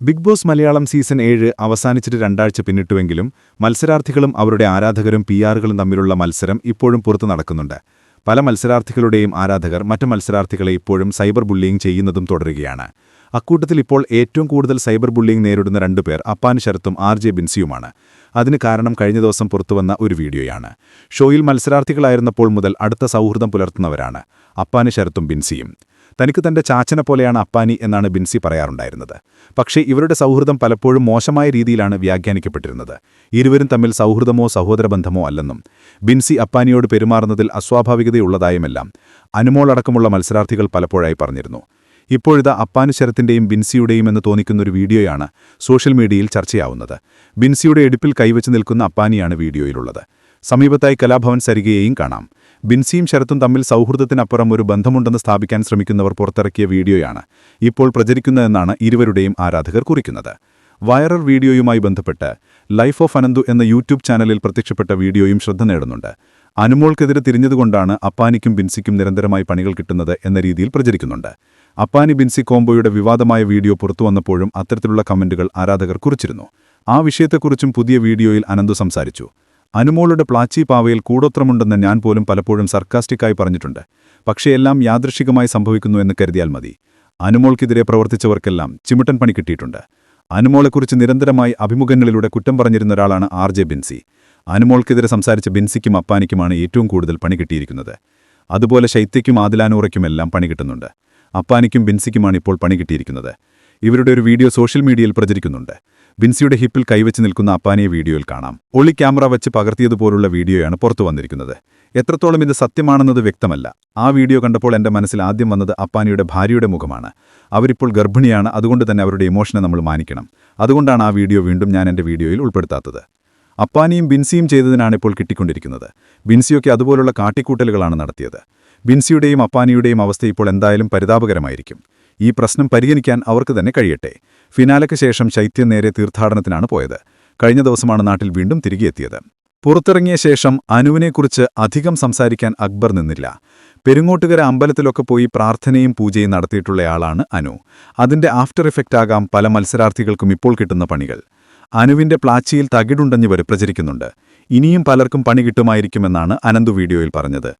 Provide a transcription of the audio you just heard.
Big boss Malayalam season ഏഴ് അവസാനിച്ചിട്ട് രണ്ടാഴ്ച പിന്നിട്ടുവെങ്കിലും മത്സരാർത്ഥികളും അവരുടെ ആരാധകരും പി ആറുകളും തമ്മിലുള്ള മത്സരം ഇപ്പോഴും പുറത്തു നടക്കുന്നുണ്ട്. പല മത്സരാർത്ഥികളുടെയും ആരാധകർ മറ്റു മത്സരാർത്ഥികളെ ഇപ്പോഴും സൈബർ ബുള്ളിയിങ് ചെയ്യുന്നതും തുടരുകയാണ്. അക്കൂട്ടത്തിൽ ഇപ്പോൾ ഏറ്റവും കൂടുതൽ സൈബർ ബുള്ളിയിങ് നേരിടുന്ന രണ്ടുപേർ അപ്പാൻ ശരത്തും ആർ ജെ ബിൻസിയുമാണ്. അതിന് കാരണം കഴിഞ്ഞ ദിവസം പുറത്തുവന്ന ഒരു വീഡിയോയാണ്. ഷോയിൽ മത്സരാർത്ഥികളായിരുന്നപ്പോൾ മുതൽ അടുത്ത സൗഹൃദം പുലർത്തുന്നവരാണ് അപ്പാന് ശരത്തും ബിൻസിയും. തനിക്ക് തന്റെ ചാച്ചനെ പോലെയാണ് അപ്പാനി എന്നാണ് ബിൻസി പറയാറുണ്ടായിരുന്നത്. പക്ഷേ ഇവരുടെ സൗഹൃദം പലപ്പോഴും മോശമായ രീതിയിലാണ് വ്യാഖ്യാനിക്കപ്പെട്ടിരുന്നത്. ഇരുവരും തമ്മിൽ സൗഹൃദമോ സഹോദരബന്ധമോ അല്ലെന്നും ബിൻസി അപ്പാനിയോട് പെരുമാറുന്നതിൽ അസ്വാഭാവികതയുള്ളതായുമെല്ലാം അനുമോളടക്കമുള്ള മത്സരാർത്ഥികൾ പലപ്പോഴായി പറഞ്ഞിരുന്നു. ഇപ്പോഴിതാ അപ്പാനു ശരത്തിന്റെയും ബിൻസിയുടെയും എന്ന് തോന്നിക്കുന്നൊരു വീഡിയോയാണ് സോഷ്യൽ മീഡിയയിൽ ചർച്ചയാവുന്നത്. ബിൻസിയുടെ എടുപ്പിൽ കൈവച്ച് നിൽക്കുന്ന അപ്പാനിയാണ് വീഡിയോയിലുള്ളത്. സമീപത്തായി കലാഭവൻ സരികയെയും കാണാം. ബിൻസിയും ശരത്തും തമ്മിൽ സൗഹൃദത്തിനപ്പുറം ഒരു ബന്ധമുണ്ടെന്ന് സ്ഥാപിക്കാൻ ശ്രമിക്കുന്നവർ പുറത്തിറക്കിയ വീഡിയോയാണ് ഇപ്പോൾ പ്രചരിക്കുന്നതെന്നാണ് ഇരുവരുടെയും ആരാധകർ കുറിക്കുന്നത്. വൈറൽ വീഡിയോയുമായി ബന്ധപ്പെട്ട് ലൈഫ് ഓഫ് അനന്തു എന്ന യൂട്യൂബ് ചാനലിൽ പ്രത്യക്ഷപ്പെട്ട വീഡിയോയും ശ്രദ്ധ നേടുന്നുണ്ട്. അനുമോൾക്കെതിരെ തിരിഞ്ഞതുകൊണ്ടാണ് അപ്പാനിക്കും ബിൻസിക്കും നിരന്തരമായി പണികൾ കിട്ടുന്നത് എന്ന രീതിയിൽ പ്രചരിക്കുന്നുണ്ട്. അപ്പാനി ബിൻസി കോംബോയുടെ വിവാദമായ വീഡിയോ പുറത്തു വന്നപ്പോഴും അത്തരത്തിലുള്ള കമന്റുകൾ ആരാധകർ കുറിച്ചിരുന്നു. ആ വിഷയത്തെക്കുറിച്ചും പുതിയ വീഡിയോയിൽ അനന്തു സംസാരിച്ചു. അനുമോളുടെ പ്ലാച്ചി പാവയിൽ കൂടോത്രമുണ്ടെന്ന് ഞാൻ പോലും പലപ്പോഴും സർക്കാസ്റ്റിക്കായി പറഞ്ഞിട്ടുണ്ട്. പക്ഷേ എല്ലാം യാദൃശികമായി സംഭവിക്കുന്നു എന്ന് കരുതിയാൽ മതി. അനുമോൾക്കെതിരെ പ്രവർത്തിച്ചവർക്കെല്ലാം ചിമിട്ടൻ പണി കിട്ടിയിട്ടുണ്ട്. അനുമോളെക്കുറിച്ച് നിരന്തരമായി അഭിമുഖങ്ങളിലൂടെ കുറ്റം പറഞ്ഞിരുന്ന ഒരാളാണ് ആർ ബിൻസി. അനുമോൾക്കെതിരെ സംസാരിച്ച ബിൻസിക്കും അപ്പാനിക്കുമാണ് ഏറ്റവും കൂടുതൽ പണി കിട്ടിയിരിക്കുന്നത്. അതുപോലെ ശൈത്യയ്ക്കും ആദിലാനൂറയ്ക്കുമെല്ലാം പണി കിട്ടുന്നുണ്ട്. അപ്പാനിക്കും ബിൻസിക്കുമാണ് ഇപ്പോൾ പണി കിട്ടിയിരിക്കുന്നത്. ഇവരുടെ ഒരു വീഡിയോ സോഷ്യൽ മീഡിയയിൽ പ്രചരിക്കുന്നുണ്ട്. ബിൻസിയുടെ ഹിപ്പിൽ കൈവച്ച് നിൽക്കുന്ന അപ്പാനിയെ വീഡിയോയിൽ കാണാം. ഒളി ക്യാമറ വെച്ച് പകർത്തിയതുപോലുള്ള വീഡിയോയാണ് പുറത്തു വന്നിരിക്കുന്നത്. എത്രത്തോളം ഇത് സത്യമാണെന്നത് വ്യക്തമല്ല. ആ വീഡിയോ കണ്ടപ്പോൾ എന്റെ മനസ്സിൽ ആദ്യം വന്നത് അപ്പാനിയുടെ ഭാര്യയുടെ മുഖമാണ്. അവരിപ്പോൾ ഗർഭിണിയാണ് അതുകൊണ്ട് തന്നെ അവരുടെ ഇമോഷനെ നമ്മൾ മാനിക്കണം. അതുകൊണ്ടാണ് ആ വീഡിയോ വീണ്ടും ഞാൻ എന്റെ വീഡിയോയിൽ ഉൾപ്പെടുത്താത്തത്. അപ്പാനിയും ബിൻസിയും ചെയ്തതിനാണ് ഇപ്പോൾ കിട്ടിക്കൊണ്ടിരിക്കുന്നത്. ബിൻസിയൊക്കെ അതുപോലുള്ള കാട്ടിക്കൂട്ടലുകളാണ് നടത്തിയത്. ബിൻസിയുടെയും അപ്പാനിയുടെയും അവസ്ഥ ഇപ്പോൾ എന്തായാലും പരിതാപകരമായിരിക്കും. ഈ പ്രശ്നം പരിഗണിക്കാൻ അവർക്ക് തന്നെ കഴിയട്ടെ. ഫിനാലയ്ക്ക് ശേഷം ശൈത്യം നേരെ തീർത്ഥാടനത്തിനാണ് പോയത്. കഴിഞ്ഞ ദിവസമാണ് നാട്ടിൽ വീണ്ടും തിരികെയെത്തിയത് പുറത്തിറങ്ങിയ ശേഷം അനുവിനെക്കുറിച്ച് അധികം സംസാരിക്കാൻ അക്ബർ നിന്നില്ല. പെരുങ്ങോട്ടുകര അമ്പലത്തിലൊക്കെ പോയി പ്രാർത്ഥനയും പൂജയും നടത്തിയിട്ടുള്ളയാളാണ് അനു. അതിന്റെ ആഫ്റ്റർ ഇഫക്റ്റ് ആകാം പല മത്സരാർത്ഥികൾക്കും ഇപ്പോൾ കിട്ടുന്ന പണികൾ. അനുവിന്റെ പ്ലാച്ചിയിൽ തകിടുണ്ടെന്ന് വരെ പ്രചരിക്കുന്നുണ്ട്. ഇനിയും പലർക്കും പണി കിട്ടുമായിരിക്കുമെന്നാണ് അനന്തു വീഡിയോയിൽ പറഞ്ഞത്.